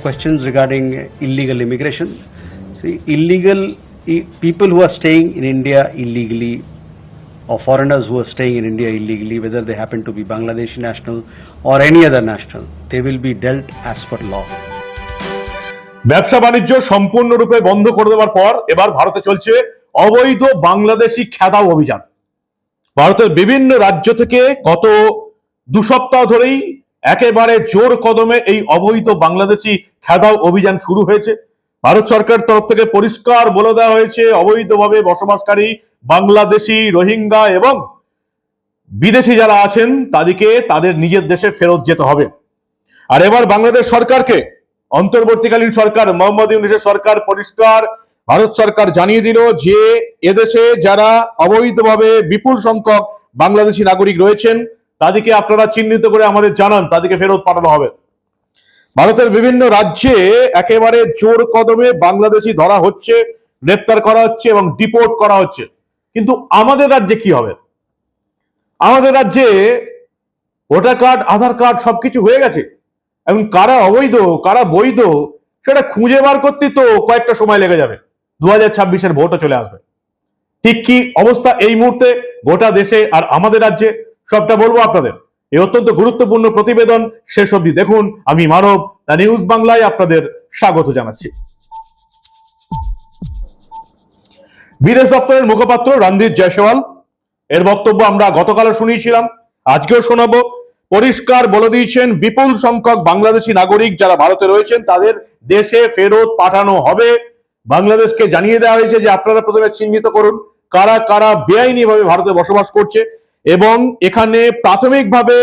questions regarding illegal immigration. See, illegal people who are staying in India illegally or foreigners who are staying in India illegally, whether they happen to be Bangladeshi national or any other national, they will be dealt as per law. ব্যবসা বাণিজ্য সম্পূর্ণরূপে বন্ধ করে দেওয়ার পর এবার ভারতে চলছে অবৈধ বাংলাদেশি খেদাও অভিযান ভারতের বিভিন্ন রাজ্য থেকে গত দু সপ্তাহ ধরেই একেবারে জোর কদমে এই অবৈধ বাংলাদেশি খেদাও অভিযান শুরু হয়েছে। ভারত সরকার তরফ থেকে পরিষ্কার বলে দেওয়া হয়েছে, অবৈধভাবে বসবাসকারী বাংলাদেশি, রোহিঙ্গা এবং বিদেশি যারা আছেন, তাদেরকে তাদের নিজের দেশে ফেরত যেতে হবে। আর এবার বাংলাদেশ সরকারকে, অন্তর্বর্তীকালীন সরকার মোহাম্মদ ইউনুসের সরকার পরিষ্কার ভারত সরকার জানিয়ে দিল যে, এদেশে যারা অবৈধভাবে বিপুল সংখ্যক বাংলাদেশি নাগরিক রয়েছেন, তাদেরকে আপনারা চিহ্নিত করে আমাদের জানান, তাদেরকে ফেরত পাঠানো হবে। ভারতের বিভিন্ন রাজ্যে একেবারে জোর কদমে বাংলাদেশি ধরা হচ্ছে, গ্রেপ্তার করা হচ্ছে এবং ডিপোর্ট করা হচ্ছে। কিন্তু আমাদের রাজ্যে কি হবে? আমাদের রাজ্যে ভোটার কার্ড, আধার কার্ড সবকিছু হয়ে গেছে। এখন কারা অবৈধ, কারা বৈধ, সেটা খুঁজে বার করতে তো কয়েকটা সময় লেগে যাবে। দু হাজার ছাব্বিশের ভোটও চলে আসবে। ঠিক কি অবস্থা এই মুহূর্তে গোটা দেশে আর আমাদের রাজ্যে? সবটা বলব আপনাদের। এই অত্যন্ত গুরুত্বপূর্ণ প্রতিবেদন শেষ অবধি দেখুন। আমি মানব, দ্য নিউজ বাংলায় আপনাদের স্বাগত জানাচ্ছি। বিদেশ দপ্তরের মুখপাত্র রণদীপ জয়সওয়াল, এর বক্তব্য আমরা গতকালও শুনিয়েছিলাম, আজকেও শোনাবো। পরিষ্কার বলে দিয়েছেন, বিপুল সংখ্যক বাংলাদেশি নাগরিক যারা ভারতে রয়েছেন, তাদের দেশে ফেরত পাঠানো হবে। বাংলাদেশকে জানিয়ে দেওয়া হয়েছে যে আপনারা প্রথমে চিহ্নিত করুন। কারা কারা বেআইনি ভাবে ভারতে বসবাস করছে এবং এখানে প্রাথমিকভাবে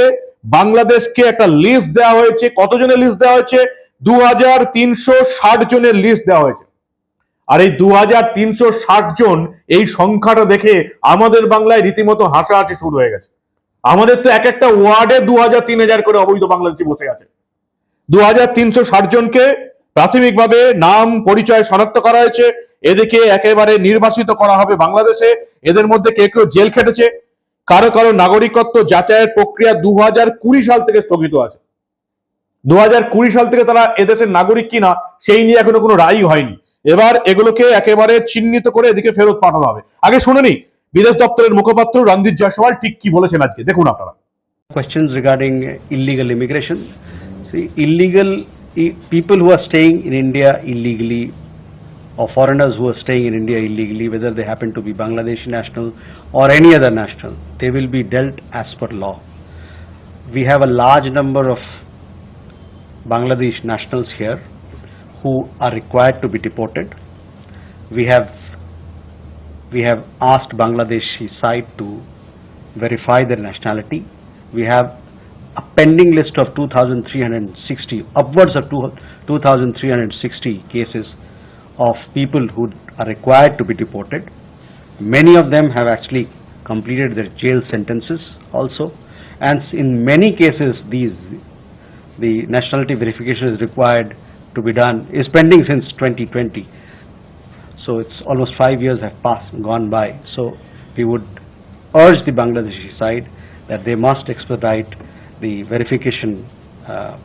বাংলাদেশকে একটা লিস্ট দেওয়া হয়েছে। কতজনের লিস্ট দেওয়া হয়েছে? দু হাজার তিনশো ষাট জনের লিস্ট দেওয়া হয়েছে। আর এই দু হাজার তিনশো ষাট জন এই সংখ্যাটা দেখে আমাদের বাংলায় রীতিমতো হাসাহাসি শুরু হয়ে গেছে। আমাদের তো এক একটা ওয়ার্ডে দু হাজার তিন হাজার করে অবৈধ বাংলাদেশি বসে আছে। দু হাজার তিনশো ষাট জনকে প্রাথমিকভাবে নাম, পরিচয় শনাক্ত করা হয়েছে। এদিকে একেবারে নির্বাসিত করা হবে বাংলাদেশে। এদের মধ্যে কেউ কেউ জেল খেটেছে। কারও কারও নাগরিকত্ব যাচাইয়ের প্রক্রিয়া দু হাজার কুড়ি সাল থেকে স্থগিত আছে। দু হাজার কুড়ি সাল থেকে তারা এদেশের নাগরিক কিনা সেই নিয়ে এখনও কোনো রায়ই হয়নি। এবার এগুলোকে একেবারে চিহ্নিত করে এদিকে ফেরত পাঠানো হবে। আগে শুনে নি বিদেশ দপ্তরের মুখপাত্র রণদীপ জয়সওয়াল ঠিক কি বলেছেন আজকে। দেখুন আপনারা। Illegal immigration. See, illegal i- people who are staying in India illegally or foreigners who are staying in India illegally, whether they happen to be Bangladeshi national or any other national, they will be dealt as per law. We have a large number of Bangladesh nationals here who are required to be deported. We have we have asked Bangladeshi side to verify their nationality. We have a pending list of 2,360, upwards of two- 2,360 cases of people who are required to be deported. Many of them have actually completed their jail sentences also, and in many cases, these the nationality verification is required to be done is pending since 2020. So it's almost five years have passed, gone by. So we would urge the Bangladeshi side that they must expedite the verification, uh,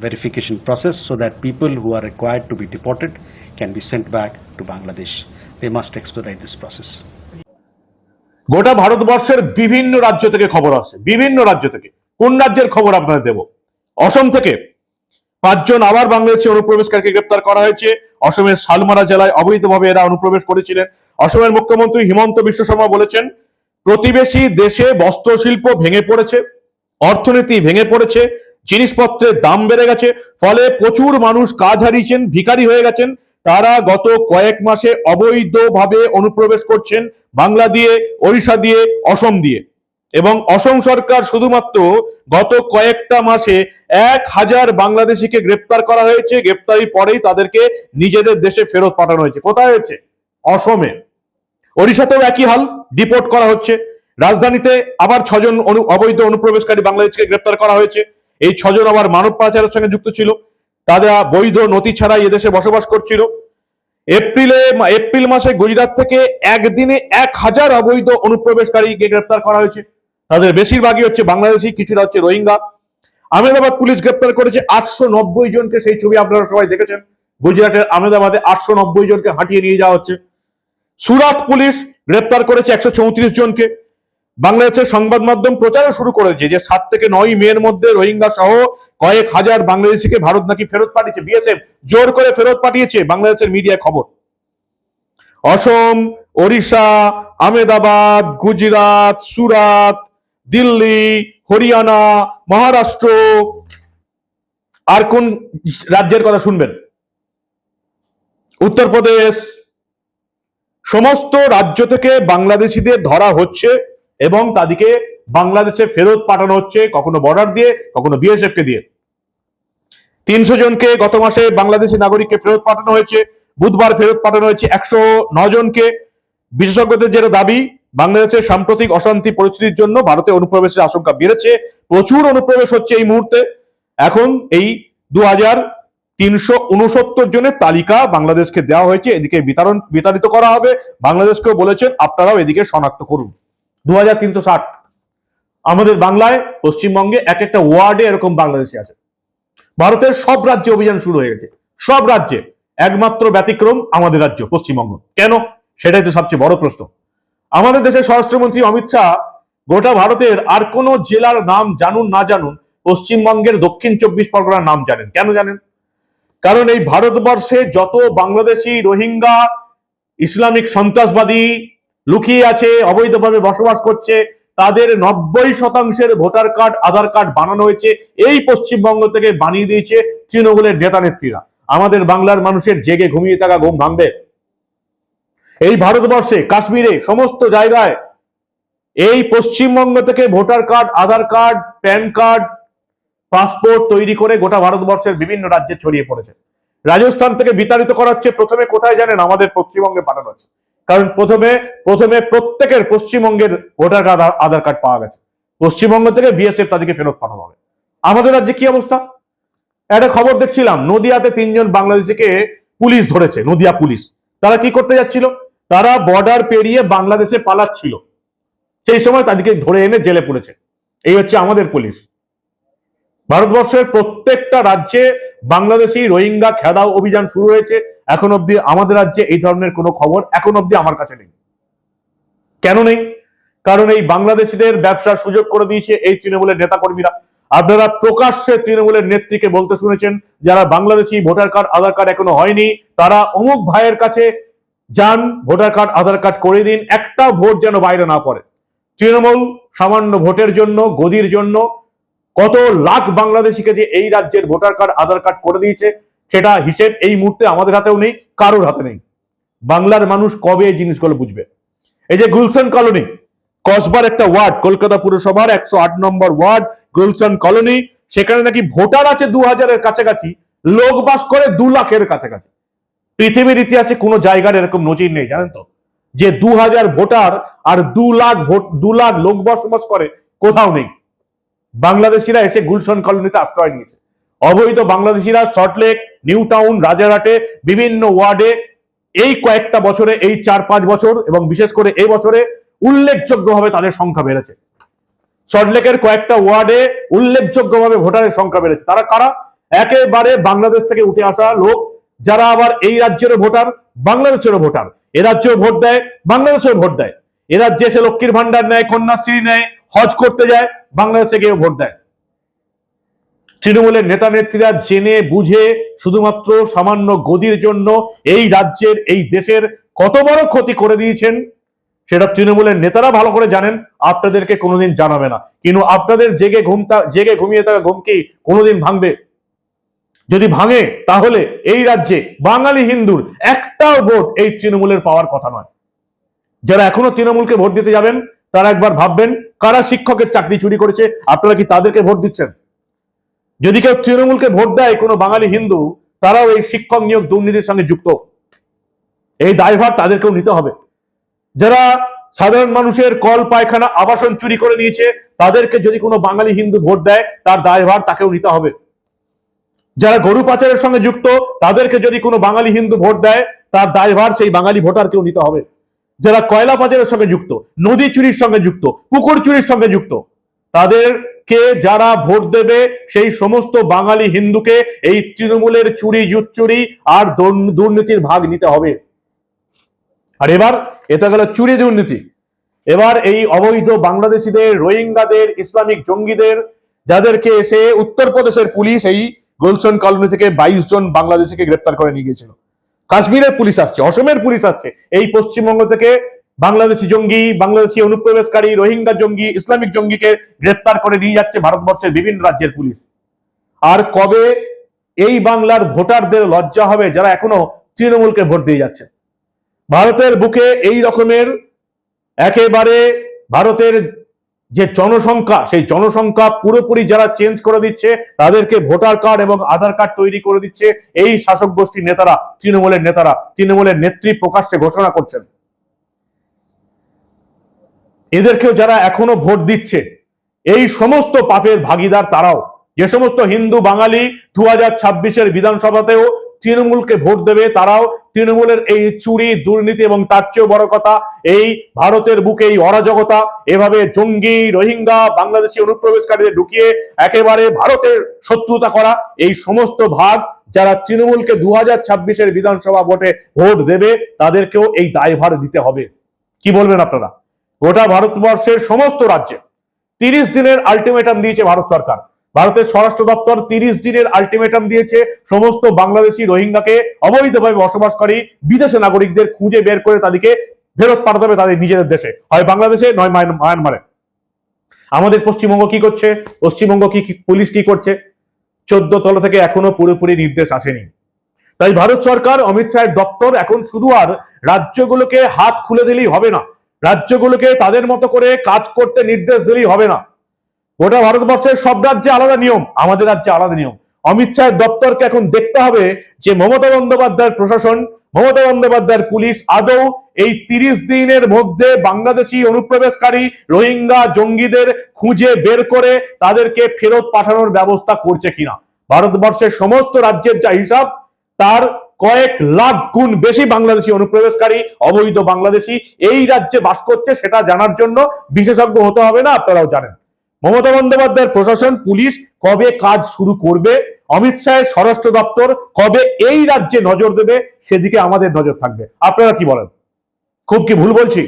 verification process so that people who are required to be deported can be sent back to Bangladesh. They must expedite this process. গোটা ভারতবর্ষের বিভিন্ন রাজ্য থেকে খবর আসছে বিভিন্ন রাজ্য থেকে। কোন রাজ্যের খবর আপনাদের দেব? অসম থেকে পাঁচজন আবার বাংলাদেশি অনুপ্রবেশকারীকে গ্রেপ্তার করা হয়েছে। অসমের শালমারা জেলায় অবৈধভাবে এরা অনুপ্রবেশ করেছিলেন। অসমের মুখ্যমন্ত্রী হিমন্ত বিশ্ব শর্মা বলেছেন, প্রতিবেশী দেশে বস্ত্রশিল্প ভেঙে পড়েছে, অর্থনীতি ভেঙে পড়েছে, জিনিসপত্রের দাম বেড়ে গেছে, ফলে প্রচুর মানুষ কাজ হারিয়েছেন, ভিখারি হয়ে গেছেন। তারা গত কয়েক মাসে অবৈধভাবে অনুপ্রবেশ করছেন বাংলা দিয়ে, ওড়িশা দিয়ে, অসম দিয়ে। এবং অসম সরকার শুধুমাত্র গত কয়েকটা মাসে এক হাজার বাংলাদেশিকে গ্রেপ্তার করা হয়েছে। গ্রেপ্তারি পরেই তাদেরকে নিজেদের দেশে ফেরত পাঠানো হয়েছে। কোথায় হয়েছে? অসমে। ওড়িশাতেও একই হাল, ডিপোর্ট করা হচ্ছে। রাজধানীতে আবার ছজন অবৈধ অনুপ্রবেশকারী বাংলাদেশকে গ্রেপ্তার করা হয়েছে। এই ছজন আবার মানব পাচারের সঙ্গে যুক্ত ছিল। তারা বৈধ নথি ছাড়াই এদেশে বসবাস করছিল। এপ্রিলে, এপ্রিল মাসে গুজরাট থেকে একদিনে এক হাজার অবৈধ অনুপ্রবেশকারীকে গ্রেপ্তার করা হয়েছে। তাদের বেশিরভাগই হচ্ছে বাংলাদেশি, কিছুটা হচ্ছে রোহিঙ্গা। আহমেদাবাদ পুলিশ গ্রেপ্তার করেছে আটশো নব্বই জনকে, সেই ছবি আপনারা সবাই দেখেছেন। গুজরাটের আহমেদাবাদে আটশো নব্বই জনকে হাঁটিয়ে নিয়ে যাওয়া হচ্ছে। সুরাত পুলিশ গ্রেপ্তার করেছে একশো চৌত্রিশ জনকে। বাংলাদেশের সংবাদ মাধ্যম প্রচারও শুরু করেছে যে সাত থেকে নয় মের মধ্যে রোহিঙ্গা সহ কয়েক হাজার বাংলাদেশিকে ভারত নাকি ফেরত পাঠিয়েছে। বিএসএফ জোর করে ফেরত পাঠিয়েছে বাংলাদেশের মিডিয়া খবর। অসম, ওড়িশা, আহমেদাবাদ, গুজরাট, সুরাত, দিল্লি, হরিয়ানা, মহারাষ্ট্র, আর কোন রাজ্যের কথা শুনবেন? উত্তরপ্রদেশ। সমস্ত রাজ্য থেকে বাংলাদেশিদের ধরা হচ্ছে। এবং তাদেরকে বাংলাদেশে ফেরত পাঠানো হচ্ছে কখনো বর্ডার দিয়ে, কখনো বিএসএফ কে দিয়ে। তিনশো জনকে গত মাসে বাংলাদেশি নাগরিককে ফেরত পাঠানো হয়েছে, বুধবার ফেরত পাঠানো হয়েছে একশো জনকে। বিশেষজ্ঞদের যেটা দাবি বাংলাদেশের সাম্প্রতিক অশান্তি পরিস্থিতির জন্য ভারতে অনুপ্রবেশের আশঙ্কা বেড়েছে, প্রচুর অনুপ্রবেশ হচ্ছে এই মুহূর্তে। এখন এই দু হাজার তিনশো উনসত্তর জনের তালিকা বাংলাদেশকে দেওয়া হয়েছে, এদিকে বিতরণ বিতাড়িত করা হবে। বাংলাদেশকেও বলেছেন, আপনারাও এদিকে শনাক্ত করুন। দু আমাদের বাংলায় পশ্চিমবঙ্গে এক একটা ওয়ার্ডে এরকম বাংলাদেশি আছে। ভারতের সব রাজ্যে অভিযান শুরু হয়ে গেছে। সব রাজ্যে একমাত্র ব্যতিক্রম আমাদের রাজ্য, পশ্চিমবঙ্গ। কেন? সেটাই তো সবচেয়ে বড় প্রশ্ন। আমাদের দেশের স্বরাষ্ট্রমন্ত্রী অমিত শাহ গোটা ভারতের আর কোন জেলার নাম জানুন না জানুন, পশ্চিমবঙ্গের দক্ষিণ চব্বিশ পরগনার নাম জানেন। কেন জানেন? কারণ এই ভারতবর্ষে যত বাংলাদেশি রোহিঙ্গা, ইসলামিক সন্ত্রাসবাদী লুকিয়ে আছে, অবৈধভাবে বসবাস করছে, তাদের নব্বই শতাংশের ভোটার কার্ড, আধার কার্ড বানানো হয়েছে, এই পশ্চিমবঙ্গ থেকে বানিয়ে দিয়েছে তৃণমূলের নেতা নেত্রীরা। আমাদের বাংলার মানুষের জেগে ঘুমিয়ে থাকা ঘুম ভাঙবে। এই ভারতবর্ষে, কাশ্মীরে, সমস্ত জায়গায় এই পশ্চিমবঙ্গ থেকে voter card, Aadhaar card, PAN card, passport তৈরি করে গোটা ভারতবর্ষের বিভিন্ন রাজ্যে ছড়িয়ে পড়েছে। রাজস্থান থেকে বিতাড়িত করা হচ্ছে প্রথমে কোথায় জানেন আমাদের পশ্চিমবঙ্গে পাঠানো হচ্ছে। কারণ প্রথমে প্রথমে প্রত্যেকের পশ্চিমবঙ্গের ভোটার কার্ড, আধার কার্ড পাওয়া গেছে। পশ্চিমবঙ্গ থেকে বিএসএফ তাদেরকে ফেরত পাঠানো হবে। আমাদের রাজ্যে কি অবস্থা? একটা খবর দেখছিলাম, নদিয়াতে তিনজন বাংলাদেশিকে পুলিশ ধরেছে, নদিয়া পুলিশ। তারা কি করতে যাচ্ছিল? তারা বর্ডার পেরিয়ে বাংলাদেশে পালাচ্ছিল। সেই সময় তাদেরকে ধরে এনে জেলে পড়েছে এই হচ্ছে আমাদের পুলিশ। ভারতবর্ষের প্রত্যেকটা রাজ্যে বাংলাদেশি রোহিঙ্গা খেদাও অভিযান শুরু হয়েছে। এখন অব্দি আমাদের রাজ্যে এই ধরনের কোনো খবর এখন অব্দি আমার কাছে নেই। কেন নেই? কারণ এই বাংলাদেশিদের ব্যবসার সুযোগ করে দিয়েছে এই তৃণমূলের নেতাকর্মীরা। আপনারা প্রকাশ্যে তৃণমূলের নেত্রীকে বলতে শুনেছেন, যারা Bangladeshi voter card, Aadhaar card এখনও হয়নি, তারা অমুক ভাইয়ের কাছে যান, ভোটার কার্ড, আধার কার্ড করে দিন, একটা ভোট যেন বাইরে না পড়ে। তৃণমূল সামান্য ভোটের জন্য, গদির জন্য কত লাখ বাংলাদেশিকে যে এই রাজ্যের ভোটার কার্ড, আধার কার্ড করে দিয়েছে সেটা হিসেব এই মুহূর্তে আমাদের হাতেও নেই, কারোর হাতে নেই। বাংলার মানুষ কবে এই জিনিসগুলো বুঝবে? এই যে গুলশান কলোনি, কসবার একটা ওয়ার্ড, কলকাতা পুরসভার একশো আট নম্বর ওয়ার্ড, গুলশান কলোনি, সেখানে নাকি ভোটার আছে দু হাজারের কাছাকাছি, লোক বাস করে দু লাখের কাছাকাছি। পৃথিবীর ইতিহাসে কোনো জায়গার এরকম নজির নেই, জানেন তো? যে দু হাজার ভোটার আর দু লাখ ভোট, দু লাখ লোক বসবাস করে কোথাও নেই। বাংলাদেশিরা এসে গুলশন কলোনিতে আশ্রয় নিয়েছে। অবৈধ বাংলাদেশিরা সল্টলেক নিউ টাউন রাজারহাটে, বিভিন্ন ওয়ার্ডে এই কয়েকটা বছরে, এই চার পাঁচ বছর এবং বিশেষ করে এই বছরে উল্লেখযোগ্যভাবে তাদের সংখ্যা বেড়েছে। সল্টলেকের কয়েকটা ওয়ার্ডে উল্লেখযোগ্যভাবে ভোটারের সংখ্যা বেড়েছে। তারা কারা? একেবারে বাংলাদেশ থেকে উঠে আসা লোক, যারা আবার এই রাজ্যেরও ভোটার, বাংলাদেশেরও ভোটার। এ রাজ্যেও ভোট দেয়, বাংলাদেশেও ভোট দেয়। এ রাজ্যে এসে লক্ষ্মীর ভান্ডার নেয়, কন্যাশ্রী নেয়, হজ করতে যায়, বাংলাদেশে গিয়ে ভোট দেয়। তৃণমূলের নেতা নেত্রীরা জেনে বুঝে শুধুমাত্র সামান্য গদির জন্য এই রাজ্যের, এই দেশের কত বড় ক্ষতি করে দিয়েছেন, সেটা তৃণমূলের নেতারা ভালো করে জানেন, আপনাদেরকে কোনোদিন জানাবে না। কিন্তু আপনাদের জেগে ঘুমতা জেগে ঘুমিয়ে থাকা ঘুম কি কোনোদিন ভাঙবে। যদি ভাঙে, তাহলে এই রাজ্যে বাঙালি হিন্দুর একটাও ভোট এই তৃণমূলের পাওয়ার কথা নয়। যারা এখনও তৃণমূলকে ভোট দিতে যাবেন, তারা একবার ভাববেন, কারা শিক্ষকের চাকরি চুরি করেছে, আপনারা কি তাদেরকে ভোট দিচ্ছেন? যদি কেউ তৃণমূলকে ভোট দেয় কোনো বাঙালি হিন্দু, তারাও এই শিক্ষক নিয়োগ দুর্নীতির সঙ্গে যুক্ত। এই দায়ভার তাদেরকেও নিতে হবে। যারা সাধারণ মানুষের কল, পায়খানা, আবাসন চুরি করে নিয়েছে, তাদেরকে যদি কোনো বাঙালি হিন্দু ভোট দেয়, তার দায়ভার তাকেও নিতে হবে। যারা গরু পাচারের সঙ্গে যুক্ত, তাদেরকে যদি কোনো বাঙালি হিন্দু ভোট দেয়, তার দায়ভার সেই বাঙালি ভোটারকেও নিতে হবে। যারা কয়লা পাচারের সঙ্গে যুক্ত, নদী চুরির সঙ্গে যুক্ত, পুকুর চুরির সঙ্গে যুক্ত তাদেরকে যারা ভোট দেবে, সেই সমস্ত বাঙালি হিন্দুকে এই তৃণমূলের চুরি জুচ্চুরি আর দুর্নীতির ভাগ নিতে হবে। আর এবার এটা গেল চুরি দুর্নীতি। এবার এই অবৈধ বাংলাদেশিদের, রোহিঙ্গাদের, ইসলামিক জঙ্গিদের, যাদেরকে এসে উত্তরপ্রদেশের পুলিশ এই গুলশন কলোনি থেকে বাইশ জন বাংলাদেশিকে গ্রেপ্তার করে নিয়ে গিয়েছিল। কাশ্মীরের পুলিশ আসছে, অসমের পুলিশ আসছে, এই পশ্চিমবঙ্গ থেকে বাংলাদেশি জঙ্গি, বাংলাদেশি অনুপ্রবেশকারী, রোহিঙ্গা জঙ্গি, ইসলামিক জঙ্গিকে গ্রেপ্তার করে নিয়ে যাচ্ছে ভারতবর্ষের বিভিন্ন রাজ্যের পুলিশ। আর কবে এই বাংলার ভোটারদের লজ্জা হবে যারা এখনও তৃণমূলকে ভোট দিয়ে যাচ্ছে? ভারতের বুকে এই রকমের একেবারে ভারতের যে জনসংখ্যা, সেই জনসংখ্যা পুরোপুরি যারা চেঞ্জ করে দিচ্ছে, তাদেরকে ভোটার কার্ড এবং আধার কার্ড তৈরি করে দিচ্ছে। এই শাসক গোষ্ঠীর নেতারা, তৃণমূলের নেতারা, তৃণমূলের নেত্রী প্রকাশ্যে ঘোষণা করছেন। এদেরকেও যারা এখনও ভোট দিচ্ছে, এই সমস্ত পাপের ভাগিদার তারাও, যে সমস্ত হিন্দু বাঙালি দু হাজার ছাব্বিশের বিধানসভাতেও তৃণমূলকে ভোট দেবে, তারাও তৃণমূলের এই চুরি, দুর্নীতি এবং তার চেয়েও বড় কথা, এই ভারতের বুকে এই অরাজকতা, এভাবে জঙ্গি, রোহিঙ্গা, বাংলাদেশি অনুপ্রবেশকারীদের ঢুকিয়ে একেবারে ভারতের শত্রুতা করা, এই সমস্ত ভাগ যারা তৃণমূলকে দু হাজার ছাব্বিশের বিধানসভা ভোটে ভোট দেবে, তাদেরকেও এই দায়ভার দিতে হবে। কি বলবেন আপনারা? গোটা ভারতবর্ষের সমস্ত রাজ্যে তিরিশ দিনের আলটিমেটাম দিয়েছে ভারত সরকার। ভারতের স্বরাষ্ট্র দপ্তর তিরিশ দিনের আলটিমেটাম দিয়েছে, সমস্ত বাংলাদেশি রোহিঙ্গাকে অবৈধভাবে বসবাসকারী বিদেশে নাগরিকদের খুঁজে বের করে তাদেরকে ফেরত পাঠাতে হবে তাদের নিজেদের দেশে। হয় বাংলাদেশে, নয় মায়ানমারে। আমাদের পশ্চিমবঙ্গ কি করছে? পশ্চিমবঙ্গ কি, পুলিশ কি করছে? চোদ্দ তলা থেকে এখনও পুরোপুরি নির্দেশ আসেনি। তাই ভারত সরকার অমিত শাহের দপ্তর এখন শুধু আর রাজ্যগুলোকে হাত খুলে দিলেই হবে না। রাজ্যগুলোকে তাদের মতো করে কাজ করতে নির্দেশ দিলেই হবে না। গোটা ভারতবর্ষের সব রাজ্যে আলাদা নিয়ম, আমাদের রাজ্যে আলাদা নিয়ম। অমিত শাহের দপ্তরকে এখন দেখতে হবে যে মমতা বন্দ্যোপাধ্যায়ের প্রশাসন, মমতা বন্দ্যোপাধ্যায়ের পুলিশ আদৌ এই তিরিশ দিনের মধ্যে বাংলাদেশি অনুপ্রবেশকারী, রোহিঙ্গা জঙ্গিদের খুঁজে বের করে তাদেরকে ফেরত পাঠানোর ব্যবস্থা করছে কিনা। ভারতবর্ষের সমস্ত রাজ্যের যা হিসাব, তার কয়েক লাখ গুণ বেশি বাংলাদেশি অনুপ্রবেশকারী, অবৈধ বাংলাদেশি এই রাজ্যে বাস করছে, সেটা জানার জন্য বিশেষজ্ঞ হতে হবে না, আপনারাও জানেন। মমতা বন্দ্যোপাধ্যায়ের প্রশাসন, পুলিশ কবে কাজ শুরু করবে? অমিত শাহের স্বরাষ্ট্র দপ্তর কবে এই রাজ্যে নজর দেবে? সেদিকে আমাদের নজর থাকবে। আপনারা কি বলেন? খুব কি ভুল বলছি?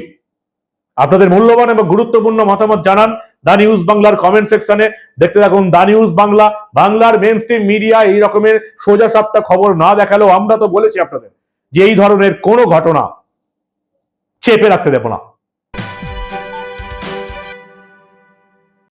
আপনাদের মূল্যবান এবং গুরুত্বপূর্ণ মতামত জানান দা নিউজ বাংলার কমেন্ট সেকশনে। দেখতে থাকুন দা নিউজ বাংলা, বাংলার মেন স্ট্রিম মিডিয়া এই রকমের সোজা সাপটা খবর না দেখালেও আমরা তো বলেছি আপনাদের যে এই ধরনের কোনো ঘটনা চেপে রাখতে দেবো না।